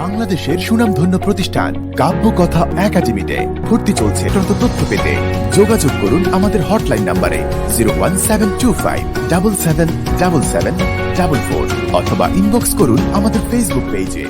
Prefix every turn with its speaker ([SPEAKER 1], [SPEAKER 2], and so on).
[SPEAKER 1] বাংলাদেশের সুনামধন্য প্রতিষ্ঠান কাব্যকথা একাডেমিতে ভর্তি চলছে তথ্য পেতে। যোগাযোগ করুন আমাদের হটলাইন নাম্বারে zero one seven two five double seven double seven double four অথবা ইনবক্স করুন আমাদের ফেসবুক পেজে।